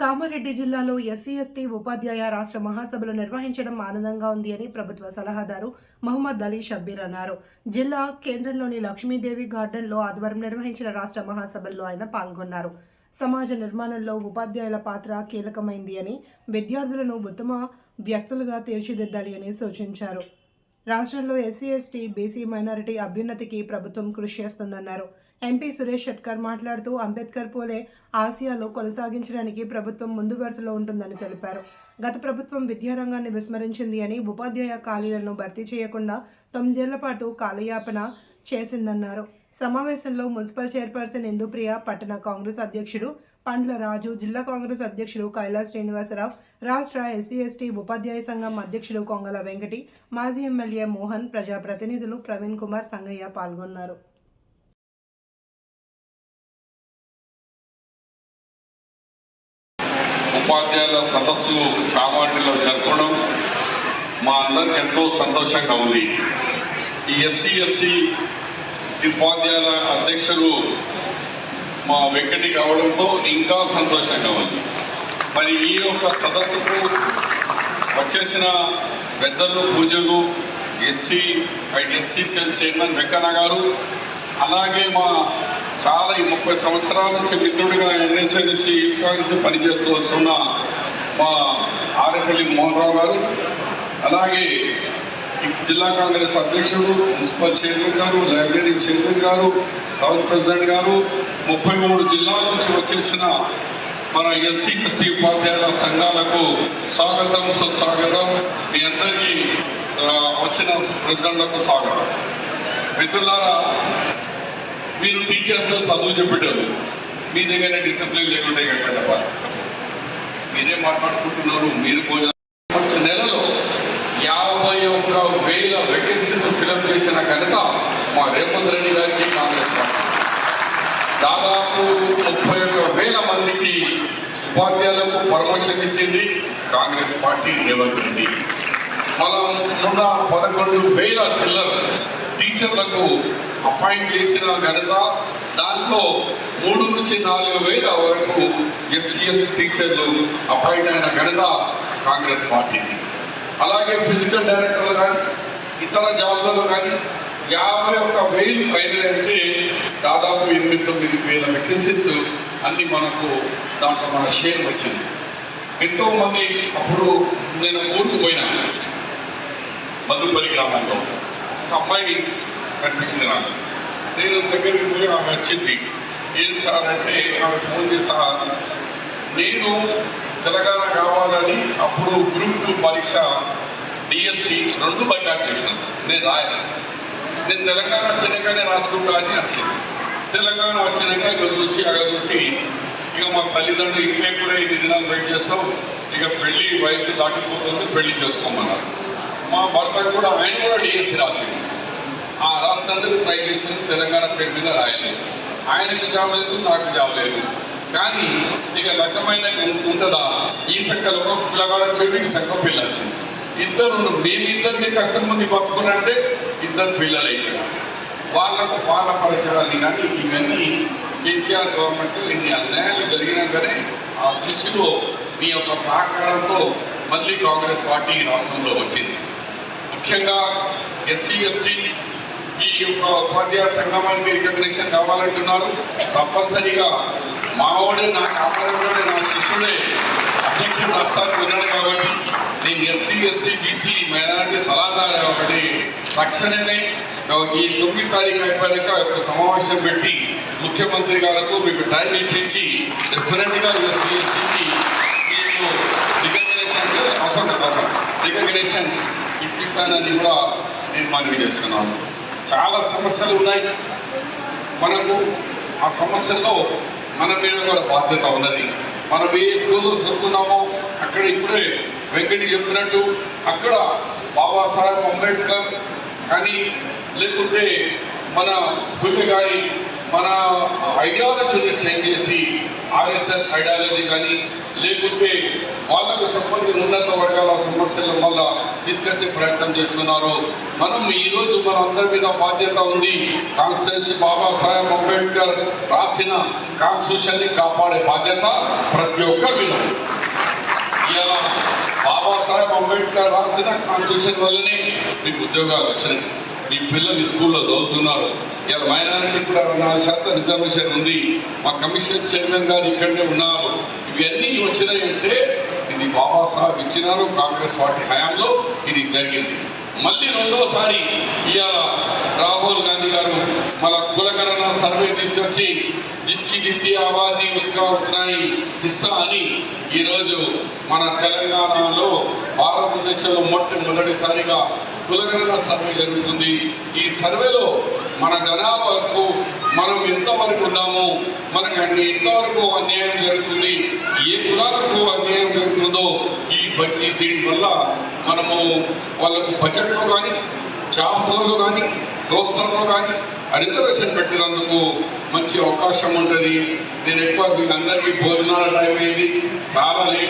కామారెడ్డి జిల్లాలో SC ST ఉపాధ్యాయ రాష్ట్ర మహాసభలు నిర్వహించడం ఆనందంగా ఉంది అని ప్రభుత్వ సలహాదారు మహమ్మద్ అలీ షబ్బీర్ అన్నారు. జిల్లా కేంద్రంలోని లక్ష్మీదేవి గార్డెన్లో ఆదివారం నిర్వహించిన రాష్ట్ర మహాసభల్లో ఆయన పాల్గొన్నారు. సమాజ నిర్మాణంలో ఉపాధ్యాయుల పాత్ర కీలకమైంది అని విద్యార్థులను ఉత్తమ వ్యక్తులుగా తీర్చిదిద్దాలి అని సూచించారు. రాష్ట్రంలో ఎస్సీ ఎస్టీ బీసీ మైనారిటీ అభ్యున్నతికి ప్రభుత్వం కృషి చేస్తుందన్నారు. ఎంపీ సురేష్ షెట్కర్ మాట్లాడుతూ అంబేద్కర్ పోలే ఆసియాలో కొనసాగించడానికి ప్రభుత్వం ముందు వరుసలో ఉంటుందని తెలిపారు. గత ప్రభుత్వం విద్యారంగాన్ని విస్మరించింది అని ఉపాధ్యాయ ఖాళీలను భర్తీ చేయకుండా తొమ్మిదేళ్ళ పాటు కాలయాపన చేసిందన్నారు. సమావేశంలో మున్సిపల్ చైర్పర్సన్ ఇందుప్రియ పట్టణ కాంగ్రెస్ అధ్యక్షుడు పండ్ల రాజు జిల్లా కాంగ్రెస్ అధ్యక్షులు కైలాస్ శ్రీనివాసరావు రాష్ట్ర ఎస్సీ ఎస్టీ ఉపాధ్యాయ సంఘం అధ్యక్షుడు కొంగల వెంకటి మాజీ ఎమ్మెల్యే మోహన్ ప్రజాప్రతినిధులు ప్రవీణ్ కుమార్ సంగయ్య పాల్గొన్నారు. ఉపాధ్యాయుల సదస్సు కామారెడ్డిలో జరపడం మా అందరికి ఎంతో సంతోషంగా ఉంది. ఈ ఎస్సీ ఎస్టీ ఉపాధ్యాయుల అధ్యక్షులు మా వెంకటి కావడంతో ఇంకా సంతోషంగా ఉంది. మరి ఈ యొక్క సదస్సుకు వచ్చేసిన పెద్దలు పూజలు SC and STCL chairman Venkanna గారు అలాగే మా చాలా ఈ ముప్పై సంవత్సరాల నుంచి మిత్రుడిగా ఎన్ఎస్ఐ నుంచి యువక నుంచి పనిచేస్తూ వస్తున్న మా ఆరేపల్లి మోహన్ రావు గారు అలాగే జిల్లా కాంగ్రెస్ అధ్యక్షుడు మున్సిపల్ చైర్మన్ గారు లైబ్రరీ చైర్మన్ గారు టౌన్ ప్రెసిడెంట్ గారు ముప్పై మూడు జిల్లాల నుంచి వచ్చేసిన మన ఎస్సీ ఎస్టీ ఉపాధ్యాయుల సంఘాలకు స్వాగతం సుస్వాగతం. మీ అందరికీ వచ్చిన ప్రెసిడెంట్లకు స్వాగతం. మిత్రులారా మీరు టీచర్స్ చదువు చెప్పేటోళ్ళు మీ దగ్గర డిసిప్లిన్ లేకుండా ఎక్కడ మీరే మాట్లాడుకుంటున్నారు మీరు భోజనం. నెలలో యాభై ఒక్క వేల వేకెన్సీస్ ఫిలప్ చేసిన మా రేవంత్ రెడ్డి గారికి కాంగ్రెస్ పార్టీ. దాదాపు ముప్పై ఒక్క వేల మందికి ఉపాధ్యాయులకు పర్మోషన్ ఇచ్చింది కాంగ్రెస్ పార్టీ రేవంత్ రెడ్డి. మనం మొన్న పదకొండు వేల చిల్లర టీచర్లకు అపాయింట్ చేసిన ఘనత దాంట్లో మూడు నుంచి నాలుగు వేల వరకు ఎస్సీఎస్ టీచర్లు అపాయింట్ అయిన ఘనత కాంగ్రెస్ పార్టీకి అలాగే ఫిజికల్ డైరెక్టర్లు కానీ ఇతర జాబ్లలో కానీ యాభై ఒక్క వేలు అంటే దాదాపు ఎనిమిది తొమ్మిది వేల వేకెన్సీస్ అన్ని మనకు దాంట్లో మన షేర్ వచ్చింది. ఎంతో మంది అప్పుడు నేను ఊరికి పోయినా. మధుపల్లి గ్రామంలో. ఒక అమ్మాయి కనిపించింది నాకు. నేను దగ్గరికి పోయి ఆమె వచ్చింది. ఏం సార్ అంటే ఆమె ఫోన్ చేసా నేను తెలంగాణ కావాలని అప్పుడు గ్రూప్ టూ పరీక్ష డిఎస్సి రెండు బైకాట్ చేశాను. నేను రాయను నేను తెలంగాణ వచ్చినాకనే రాసుకుంటా అని వచ్చింది. తెలంగాణ వచ్చినాక ఇక చూసి అక్కడ చూసి ఇక మా తల్లిదండ్రులు ఇంట్లో కూడా ఇన్ని దినాలు వెయిట్ చేస్తాం. ఇక పెళ్ళి వయసు దాటిపోతుంది పెళ్ళి చేసుకోమన్నారు. మా భర్త కూడా ఆయన కూడా డిఎస్సి రాసింది ఆ రాష్ట్రానికి ట్రై చేసింది తెలంగాణ పేరు మీద రాయలేదు. ఆయనకు జాబ్ లేదు నాకు జాబ్ లేదు. కానీ ఇక రకమైన ఉంటుందా? ఈ సంఖ్యలో ఒక పిల్లగాడు వచ్చాడు ఈ సంఖ్య పిల్ల వచ్చింది. ఇద్దరు మేమిద్దరికి కష్టం కస్టమర్ని బతుకునంటే ఇద్దరు పిల్లలు వాళ్ళకు పాల పరిసరాలు కానీ ఇవన్నీ కేసీఆర్ గవర్నమెంట్ ఇన్ని అన్యాయాలు జరిగినాకనే ఆ దృష్టిలో మీ యొక్క సహకారంతో మళ్ళీ కాంగ్రెస్ పార్టీ రాష్ట్రంలో వచ్చింది. ముఖ్యంగా ఎస్సీ ఎస్టీ ఈ యొక్క ఉపాధ్యాయ సంఘానికి రికగ్నిషన్ కావాలంటున్నారు. తప్పనిసరిగా మావాడే నా కాపాడే నా శిష్యుడే అధ్యక్షుడు రాష్ట్రానికి ఉన్నాడు కాబట్టి నేను ఎస్సీ ఎస్టీ బీసీ మైనారిటీ సలహాదారు కాబట్టి తక్షణమే ఈ తొమ్మిది తారీఖు అయిపోయాక ఒక సమావేశం పెట్టి ముఖ్యమంత్రి గారికి మీకు టైం ఇప్పించి డెఫినెట్గా ఎస్సీ ఎస్టీకి మీకు రికగ్నేషన్ అవసరం లేదు అవసరం రికగ్నేషన్ ఇప్పిస్తానని కూడా నేను మనవి చేస్తున్నాను. చాలా సమస్యలు ఉన్నాయి. మనకు ఆ సమస్యల్లో మన మీద కూడా బాధ్యత ఉన్నది. మనం ఏ స్కూల్లో చదువుతున్నామో అక్కడ ఇప్పుడే వెంకటి చెప్పినట్టు అక్కడ బాబాసాహెబ్ అంబేద్కర్ కానీ లేకుంటే మన పుల్లి గారి మన ఐడియాలజీని చేంజ్ చేసి ఆర్ఎస్ఎస్ ఐడియాలజీ కానీ లేకుంటే వాళ్ళకు సంబంధించిన ఉన్నత వర్గాల సమస్యల వల్ల తీసుకొచ్చే ప్రయత్నం చేస్తున్నారు. మనం ఈరోజు మన అందరి మీద బాధ్యత ఉంది. కాన్స్టిట్యూన్సీ బాబాసాహెబ్ అంబేద్కర్ రాసిన కాన్స్టిట్యూషన్ని కాపాడే బాధ్యత ప్రతి ఒక్కరి మీద ఉంది. బాబాసాహెబ్ అంబేద్కర్ రాసిన కాన్స్టిట్యూషన్ వల్లనే మీకు ఉద్యోగాలు వచ్చినాయి. మీ పిల్లలు స్కూల్లో చదువుతున్నారు. ఇలా మైనారిటీ కూడా నాలుగు శాతం రిజర్వేషన్ ఉంది. మా కమిషన్ చైర్మన్ గారు ఇక్కడే ఉన్నారు. వచ్చినాయి అంటే ఇది బాబాసాహెబ్ ఇచ్చినారు కాంగ్రెస్ పార్టీ హయాంలో ఇది జరిగింది. మళ్ళీ రెండోసారి ఇవాళ రాహుల్ గాంధీ గారు మన కులకరణ సర్వే తీసుకొచ్చి జిస్కి జిత్తి ఆబాది ఉస్కా ఉత్నాయి హిస్సా అని ఈరోజు మన తెలంగాణలో భారతదేశంలో మొట్టమొదటిసారిగా కులగణన సర్వే జరుగుతుంది. ఈ సర్వేలో మన జనాభాకు మనం ఎంతవరకు ఉన్నాము మనకు అన్ని ఎంతవరకు అన్యాయం జరుగుతుంది ఏ కులాలకు అన్యాయం జరుగుతుందో ఈ బట్టి దీనివల్ల మనము వాళ్ళకు బడ్జెట్లో కానీ జాబ్స్లలో కానీ రోస్టర్లో కానీ రిజర్వేషన్ పెట్టినందుకు మంచి అవకాశం ఉంటుంది. నేను ఎక్కువ మీకు అందరికీ భోజనాల టైం అయింది. చాలా లేట్